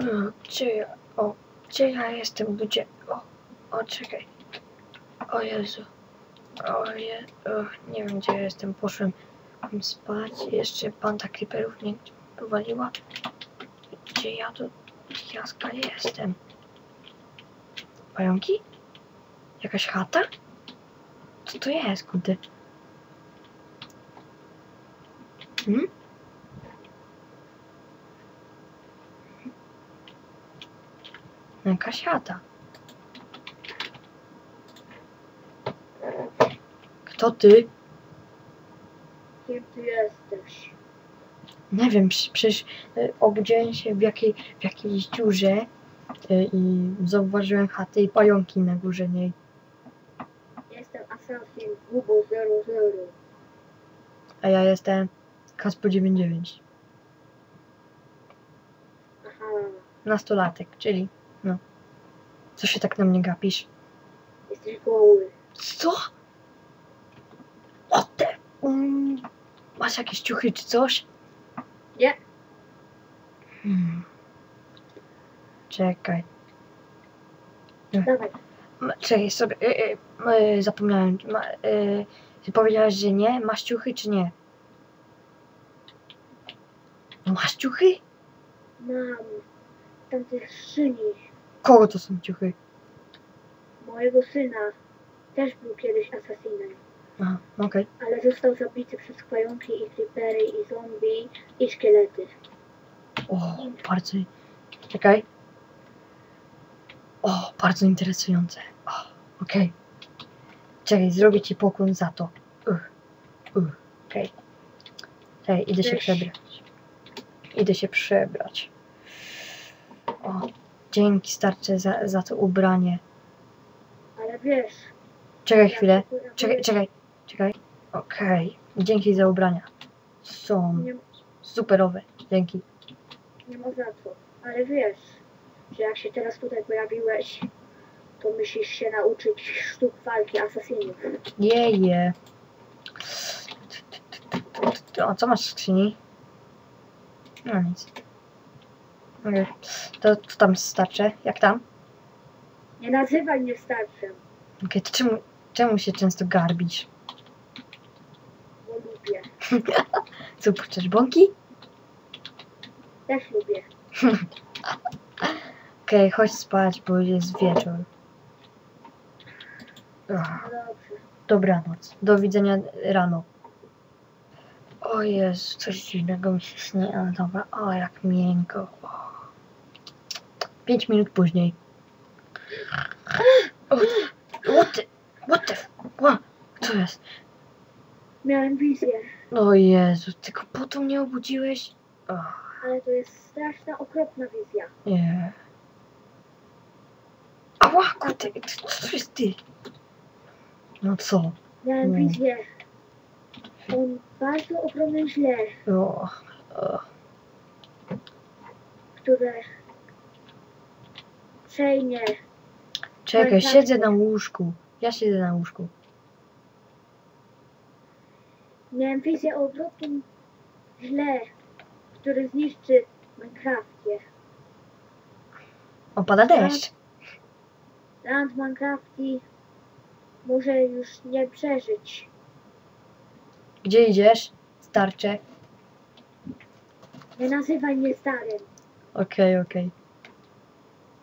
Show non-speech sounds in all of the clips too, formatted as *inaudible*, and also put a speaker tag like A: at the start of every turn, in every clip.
A: E, Gdzie ja? O, gdzie ja jestem? Gdzie? O, o, czekaj. O Jezu. O je, o, nie wiem gdzie ja jestem. Poszłem spać. Jeszcze banda creeperów mnie powaliła. Gdzie ja tu jaska jestem? Pająki? Jakaś chata? Co to jest, kurde? Hmm? Jakaś chata. Kto ty?
B: Kim ty jesteś?
A: Nie wiem, przecież y, obudziłem się w, jakiej, w jakiejś dziurze y, i zauważyłem chatę i pająki na górze niej.
B: Jestem Assassin Bubo 00.
A: A ja jestem Kaspo 99.
B: Aha,
A: Nastolatek, czyli. Co się tak na mnie gapisz?
B: jesteś goły.
A: Co? O te... Mm, masz jakieś ciuchy czy coś?
B: Nie.
A: Hmm. Czekaj.
B: Dawaj,
A: Ma- Czekaj sobie, y, zapomniałem. Ma, ty powiedziałeś, że nie? Masz ciuchy czy nie? Masz ciuchy?
B: mam w tamtej skrzyni
A: Kogo to są ciuchy?
B: mojego syna. Też był kiedyś asasinem,
A: Aha, okej.
B: ale został zabity przez pająki i creepery i zombie i szkielety.
A: O, bardzo... Czekaj. O, bardzo interesujące. O, okej. Czekaj, zrobię ci pokłon za to. Uch, uch, okej. Czekaj, idę się
B: Weź.
A: przebrać. Idę się przebrać. O, dzięki starcze za, za to ubranie.
B: Ale wiesz,
A: Czekaj chwilę. Czekaj, czekaj, czekaj. Okej. Dzięki za ubrania. Są
B: Nie,
A: superowe. Dzięki.
B: nie ma za co. Ale wiesz, że jak się teraz tutaj pojawiłeś, to musisz się nauczyć sztuk walki asasinów.
A: Jeje. O, co masz w skrzyni? No nic. Okej. To, to tam starcze. Jak tam?
B: Nie nazywaj mnie starszym,
A: Okej, to czemu, czemu się często garbisz?
B: bo lubię. *laughs*
A: Co, puszczasz bąki?
B: Też lubię. *laughs*
A: Okej, chodź spać, bo jest wieczór. Ach,
B: No dobrze.
A: dobranoc. Do widzenia rano. O Jezu, coś dziwnego mi się śni, ale dobra. O, jak miękko. O. Pięć minut później. What the, what the, what? Co jest?
B: Miałem wizję,
A: O Jezu, tylko po to mnie obudziłeś? O,
B: ale to jest straszna, okropna wizja.
A: nie. Ała, kurde, co jest ty? No co?
B: Miałem wizję. On bardzo ogromne źle,
A: O, o.
B: które przejmie.
A: Czekaj,
B: Minecraft.
A: siedzę na łóżku. Ja siedzę na łóżku.
B: Miałem wizję o ogromnym źle, który zniszczy Minecraftie.
A: Opada deszcz.
B: Land Minecrafti może już nie przeżyć.
A: Gdzie idziesz? Starcze.
B: Nie nazywaj mnie starym.
A: Okej, okej.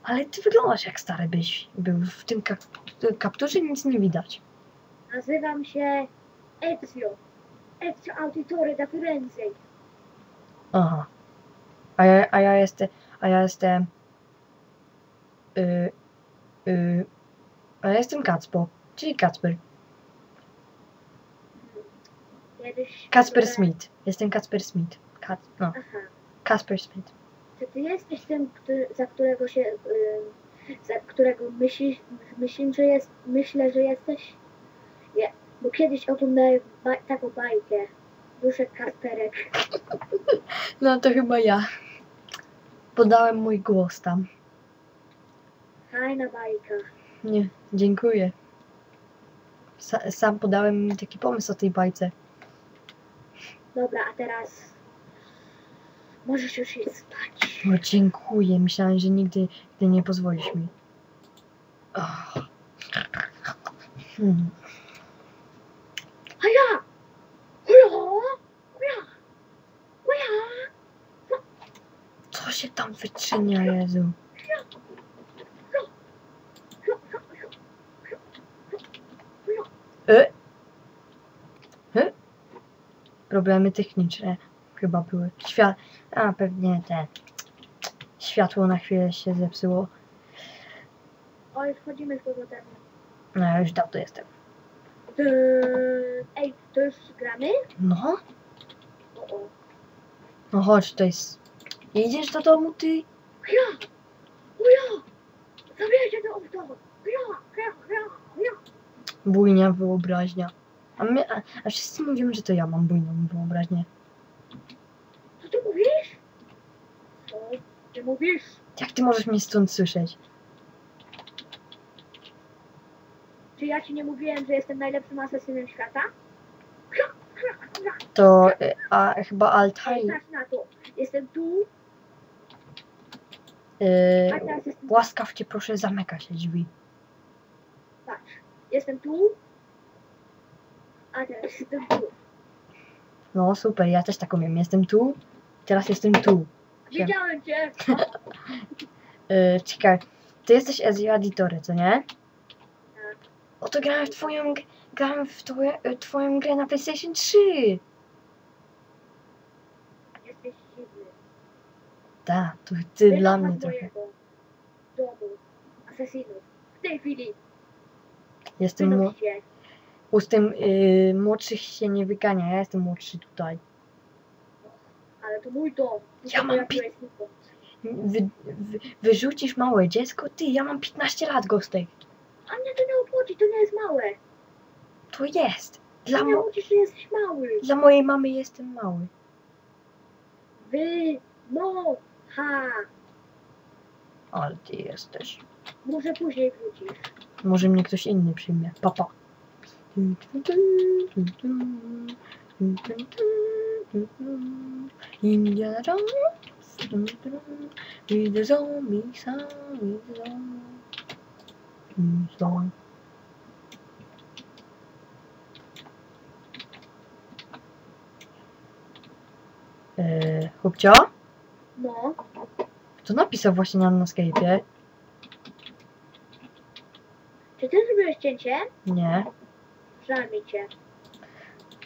A: Ale ty wyglądasz jak stary byś był. W tym kap kapturze nic nie widać.
B: Nazywam się Ezio. Ezio Auditore da Firenze.
A: Aha. A ja, a ja jestem. A ja jestem. Y, y, a ja jestem Kacpo. Czyli Kacper.
B: Kiedyś... Byłem-
A: Smith. Jestem Kacper Smith. No,
B: Aha.
A: Kacper Smith.
B: Czy ty jesteś tym, który, za którego się... za którego myślisz, myślę, że jest, myślę, że jesteś? Nie, bo kiedyś oglądałem baj, taką bajkę. Duszek Kasperek. *laughs*
A: No to chyba ja. Podałem mój głos tam.
B: Fajna bajka.
A: Nie, dziękuję. Sa, sam podałem taki pomysł o tej bajce.
B: Dobra, a teraz Możesz już iść spać.
A: O, dziękuję. Myślałem, że nigdy, nigdy nie pozwolisz mi. Ach. Hmm.
B: Ja! A ja!
A: Co się tam wyczynia, Jezu? E? E? Problemy techniczne chyba były. Świat... A, pewnie te... Światło na chwilę się zepsuło.
B: O, już wchodzimy z powrotem.
A: No, ja już dawno jestem.
B: Eee, Ej, to już gramy?
A: No?
B: O, o.
A: No chodź, to jest... Idziesz do domu, ty?
B: Ja! Ja! Zabierajcie to auto! Ja! Ja! Ja! Ja!
A: Bujnia wyobraźnia. A, my, a, a wszyscy mówią, że to ja mam bujną wyobraźnię.
B: Co ty mówisz? Ty mówisz?
A: Jak ty możesz mnie stąd słyszeć?
B: Czy ja ci nie mówiłem, że jestem najlepszym asesynem świata?
A: To... e, A chyba
B: patrz na to. Jestem tu, a teraz jestem
A: łaskaw cię proszę, zamyka się drzwi.
B: Patrz. Jestem tu, a teraz jestem tu.
A: No super, ja też tak umiem. Jestem tu, teraz jestem tu.
B: Widziałem cię!
A: Yy, *laughs* czekaj, ty jesteś Ezio Auditore, co nie?
B: Tak.
A: Oto grałem w twoją, grałem w twoje, y, twoją grę na PlayStation 3.
B: Jesteś dziwny.
A: Tak, to ty dla mnie trochę.
B: domu asesinów. W tej chwili.
A: Jestem, mu, ustym yy, młodszych się nie wygania, ja jestem młodszy tutaj.
B: Ale to mój dom.
A: Ja mam
B: znikąd.
A: Wy, wy, wyrzucisz małe dziecko? Ty, ja mam 15 lat, Gostek.
B: A mnie to nie obchodzi, to nie jest małe.
A: To jest. Dla,
B: Ty nie
A: mo,
B: mówisz, że jesteś mały.
A: dla mojej mamy jestem mały.
B: Wy, no, ha.
A: Ale ty jesteś.
B: Może później wrócisz.
A: Może mnie ktoś inny przyjmie. Papa. Indiana Jones. With the zombie. With the zombie. Eee, Chłopcio?
B: No,
A: Kto napisał właśnie nam na Skype'ie?
B: czy ty zrobiłeś cięcie?
A: Nie.
B: Żal mi cię.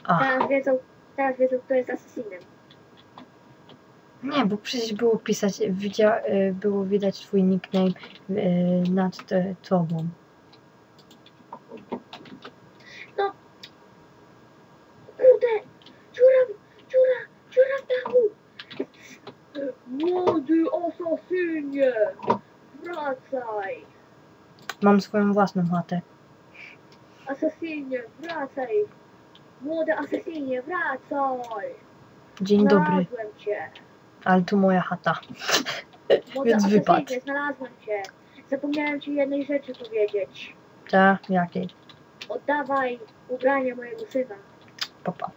A: A.
B: Teraz wiedzą, teraz wiedzą, kto jest asesinem.
A: Nie, bo przecież było pisać, widzia, y, było widać twój nickname y, nad te, tobą.
B: Kurde! Dziura, dziura, dziura w dachu! Młody asasynie! Wracaj!
A: Mam swoją własną chatę.
B: Asasynie, wracaj! Młody asasynie, wracaj!
A: Dzień dobry,
B: Znalazłem cię!
A: ale tu moja chata.
B: Młody
A: Więc wypadł.
B: znalazłem cię! Zapomniałem ci jednej rzeczy powiedzieć.
A: Ta, jakiej?
B: Oddawaj ubranie mojego syna.
A: Papa.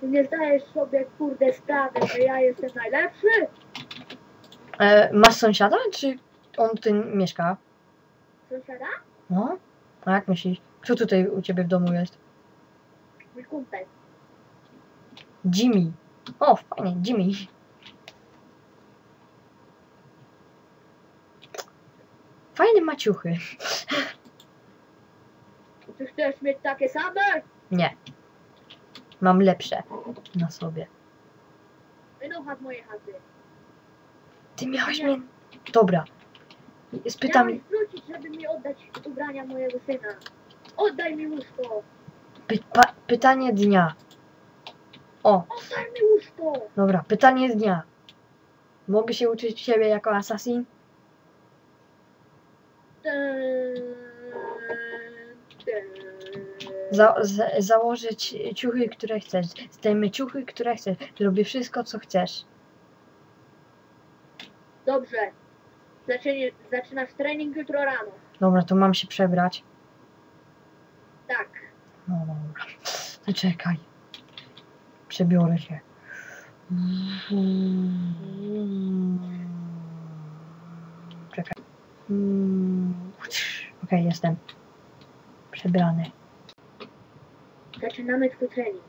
B: Ty nie zdajesz sobie, kurde, sprawy, że ja jestem najlepszy?
A: E, masz sąsiada, czy on tu mieszka?
B: Sąsiada?
A: No? A jak myślisz? Kto tutaj u ciebie w domu jest?
B: Mój kumpel.
A: Jimmy. O, fajnie, Jimmy. Fajne maciuchy.
B: Czy chcesz mieć takie same?
A: Nie. Mam lepsze na sobie.
B: Wynocha z mojej chaty.
A: Ty miałeś mnie... Dobra. Spytam...
B: Miałeś wrócić, żeby mi oddać ubrania mojego syna. Oddaj mi łóżko!
A: Py, pytanie dnia. O,
B: Oddaj mi łóżko!
A: dobra, pytanie dnia. Mogę się uczyć ciebie jako assassin? Za, za, założyć ciuchy, które chcesz. Zdejmę ciuchy, które chcesz. Robię wszystko, co chcesz.
B: Dobrze. Zaczynie, zaczynasz trening jutro rano.
A: Dobra, to mam się przebrać.
B: Tak.
A: No dobra. To czekaj. Przebiorę się. Czekaj. Okej, jestem. Przebrany.
B: Zaczynamy twój trening.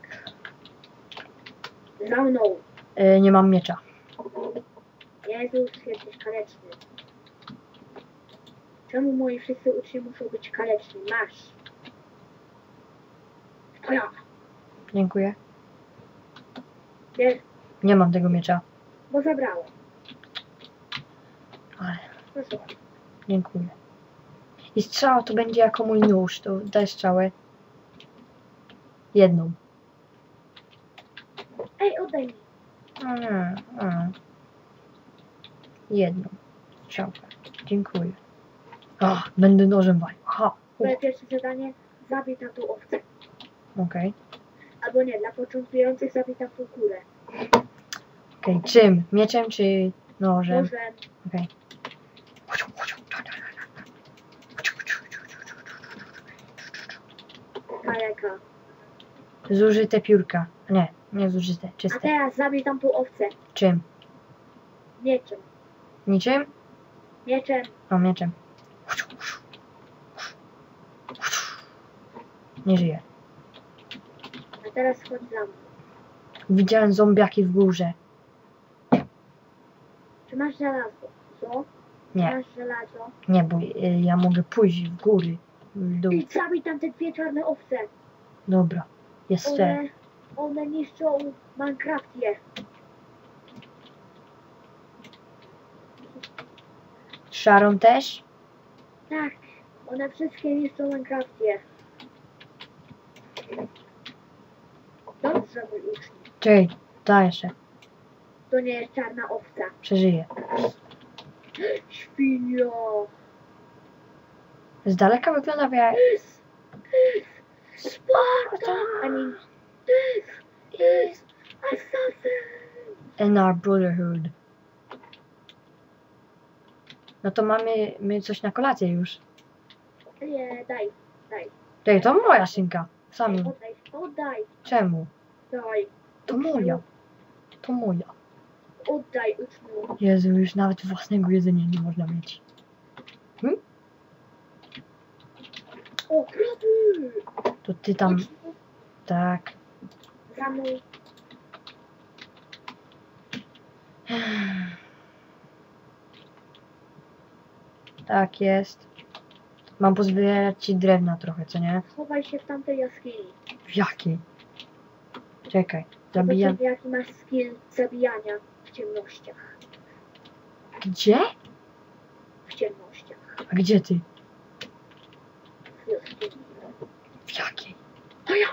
B: Za mną.
A: E, nie mam miecza.
B: Jezus, jesteś kaleczny. Czemu moi wszyscy uczniowie muszą być kaleczni? Masz. To ja.
A: Dziękuję.
B: Wiesz,
A: Nie mam tego miecza.
B: bo zabrałem.
A: Ale
B: bardzo.
A: dziękuję. I strzała to będzie jako mój nóż. To daj strzałę. Jedną.
B: Ej, oddaj mi.
A: A, a. Jedną. Strzałkę. Dziękuję. A, będę nożem walił. Aha.
B: Moje pierwsze zadanie, zabij tamtą owcę.
A: Okej.
B: Albo nie, dla początkujących zabij tamtą kurę.
A: Okej, czym? Mieczem czy nożem?
B: Może
A: Okej.
B: kaleka.
A: Zużyte piórka. Nie, nie zużyte,
B: A
A: czyste.
B: teraz zabij tamtą owcę.
A: Czym?
B: Mieczem.
A: Niczym?
B: Mieczem.
A: O, mieczem. Nie żyje.
B: Teraz chodź za mną.
A: Widziałem zombiaki w górze.
B: Czy masz żelazo? Co?
A: Nie,
B: Masz żelazo?
A: nie, bo ja mogę pójść w góry. W dół.
B: I zabij tam te dwie czarne owce.
A: Dobra. Jeszcze.
B: One, one niszczą Minecraftie.
A: Szarą też?
B: Tak, one wszystkie niszczą Minecraftie. Dobrze, mój.
A: Czekaj, ta jeszcze.
B: To nie jest czarna owca.
A: Przeżyje.
B: Świnio.
A: Z daleka wygląda jak...
B: Sparta! I mean, this is assassin.
A: In our brotherhood. No to mamy my coś na kolację już.
B: Nie, daj, daj.
A: Czekaj, to moja szynka. Sami.
B: Oddaj, oddaj,
A: Czemu?
B: Daj.
A: To moja. To moja.
B: Oddaj uczniu.
A: Jezu, już nawet własnego jedzenia nie można mieć.
B: O, krowy!
A: To ty tam...
B: Uczniu,
A: Tak.
B: Za mną. *sighs*
A: Tak jest. Mam pozbierać ci drewna trochę, co nie?
B: Schowaj się w tamtej jaskini.
A: W jakiej? Czekaj. Zabijam.
B: Zobaczymy, jaki masz skill zabijania w ciemnościach.
A: Gdzie?
B: W ciemnościach.
A: A gdzie ty?
B: W
A: jakiej?
B: To ja!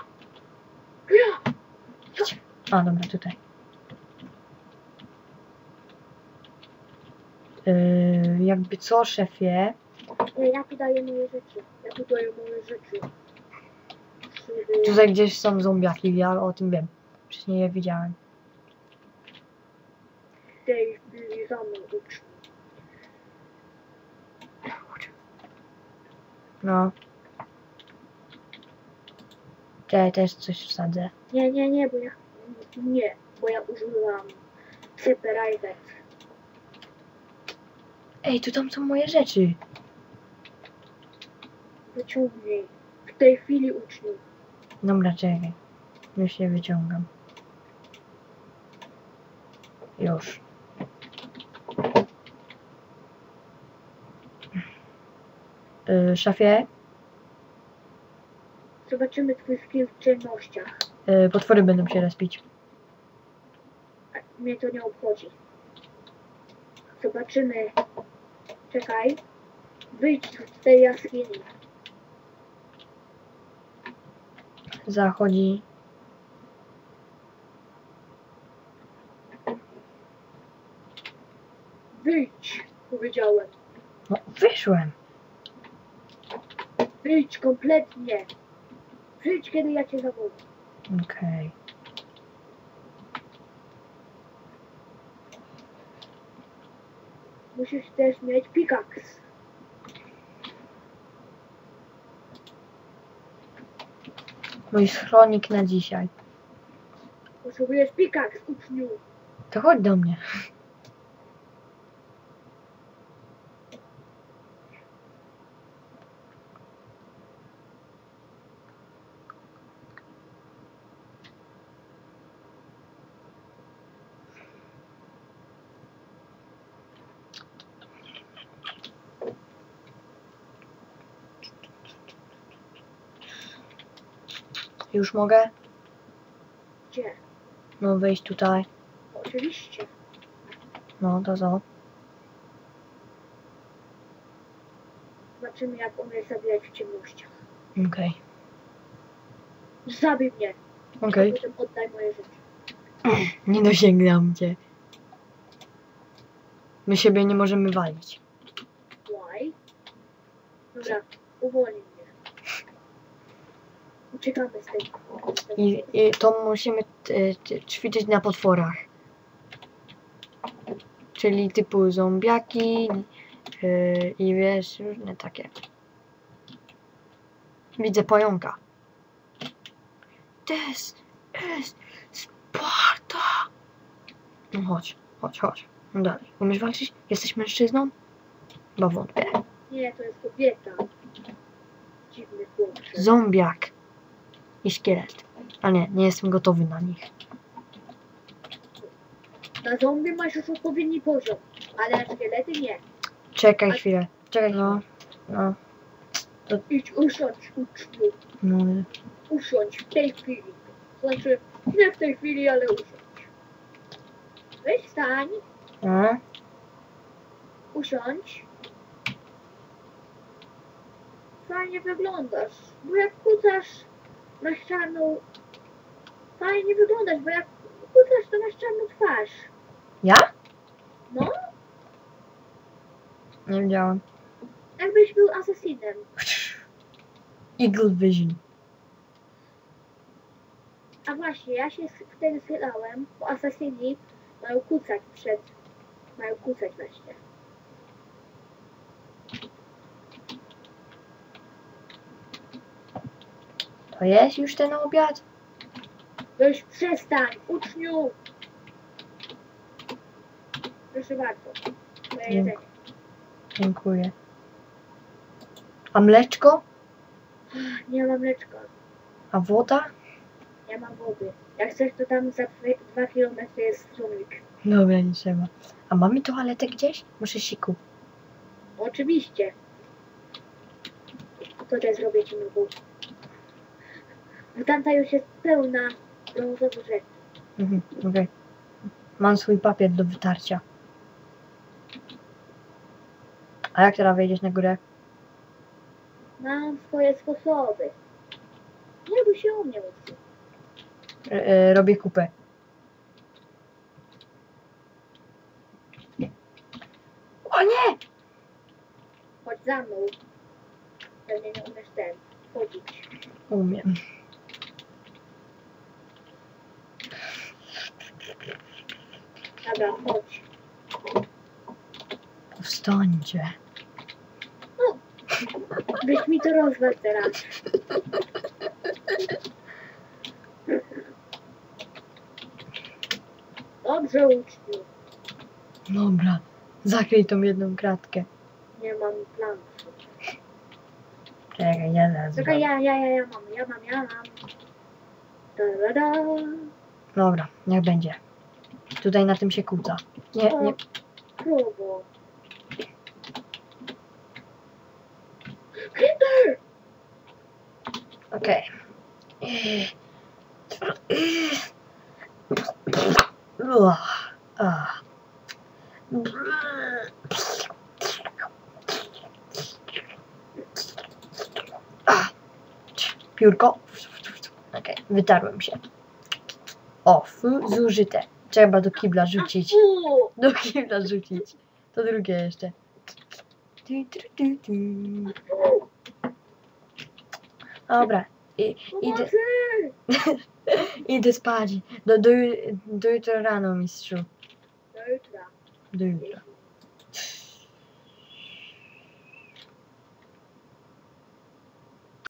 B: Ja!
A: Gdzie? A, dobra, tutaj. Yy, jakby co, szefie?
B: Ja tu daję moje rzeczy. Ja tu daję moje rzeczy.
A: Tutaj gdzieś są zombiaki, ja o tym wiem. Wcześniej je widziałem.
B: za mną.
A: No. Czekaj, też coś wsadzę.
B: Nie, nie, nie, bo ja... Nie, bo ja użyłam Separated.
A: Ej, tu tam są moje rzeczy.
B: Wyciągnij. W tej chwili uczniu.
A: Dobra, czekaj. Już je wyciągam. Już. Yy, szefie,
B: Zobaczymy twój skill w ciemnościach.
A: yy, potwory będą się respić.
B: Mnie to nie obchodzi. Zobaczymy. Czekaj. Wyjdź z tej jaskini.
A: Zachodzi.
B: Wyjdź, powiedziałem.
A: No, wyszłem.
B: Wyjdź kompletnie. Wyjdź, kiedy ja cię zawołam.
A: Okej.
B: Musisz też mieć pikaks.
A: Mój schronik na dzisiaj.
B: Potrzebujesz pikaks, uczniu.
A: To chodź do mnie. Już mogę?
B: Gdzie?
A: No wejść tutaj.
B: Oczywiście.
A: No to co?
B: Zobaczymy, jak umiesz zabijać w ciemnościach.
A: Okej.
B: Zabij mnie.
A: Okej.
B: Potem oddaj moje. *clears throat*
A: Nie dosięgam cię. My siebie nie możemy walić.
B: Why? Dobra, uwolnij. Uciekamy z tej...
A: I, i to musimy e, ćwiczyć na potworach. Czyli typu zombiaki e, i wiesz, różne takie. Widzę pająka. Des, es, Sparta! No chodź, chodź, chodź. No dalej. Umiesz walczyć? Jesteś mężczyzną? Bo wątpię.
B: Nie, to jest kobieta. Dziwny chłopcze.
A: Zombiak i szkielet. A nie, nie jestem gotowy na nich.
B: Na zombie masz już odpowiedni poziom, ale na szkielety nie.
A: Czekaj chwilę. Czekaj, no. No.
B: Idź usiądź, uczniu.
A: no.
B: Usiądź w tej chwili. Znaczy, nie w tej chwili, ale usiądź. Weź stań,
A: A?
B: usiądź. Fajnie wyglądasz, bo jak kucasz, masz czarną... Fajnie wyglądasz, bo jak kucasz, to masz czarną twarz.
A: Ja?
B: No,
A: Nie wiedziałam.
B: jakbyś był asesinem. *laughs*
A: Eagle Vision.
B: A właśnie, ja się wtedy schylałem, bo asasyni mają kucać przed... Mają kucać właśnie.
A: To jest już ten obiad?
B: Weź przestań, uczniu! Proszę bardzo. Moje
A: Dziękuję.
B: jedzenie.
A: Dziękuję. A mleczko?
B: Nie mam mleczka,
A: A woda?
B: nie mam wody. Jak chcesz, to tam za dwa, dwa kilometry jest strumyk.
A: Dobra, nie trzeba. A mamy toaletę gdzieś? Muszę siku.
B: Oczywiście. To też zrobię ci nową. Tamta już jest pełna brązowych rzeczy.
A: Mhm, okej. Mam swój papier do wytarcia. A jak teraz wejdziesz na górę?
B: Mam swoje sposoby. Nie bój się o mnie.
A: E, e, robię kupę. O nie!
B: Chodź za mną. Pewnie nie umiesz ten chodzić.
A: Umiem.
B: Dobra, chodź.
A: Powstańcie.
B: Byś mi to rozwal teraz. Dobrze, uczniu.
A: Dobra. Zakryj tą jedną kratkę.
B: Nie mam planu.
A: Czekaj, ja zaraz
B: Czekaj, ja, ja, ja, ja mam, ja mam, ja mam. Da, da, da.
A: Dobra, niech będzie. Tutaj na tym się kłóca. Nie, nie.
B: Próbo. Creeper!
A: Okej. Ah. Piórko. Okej, wytarłem się. O, zużyte. Trzeba do kibla rzucić. Do kibla rzucić. To drugie jeszcze. Dobra, i, idę, *laughs* idę spać. Do, do, do jutra rano, mistrzu.
B: Do jutra.
A: Do jutra.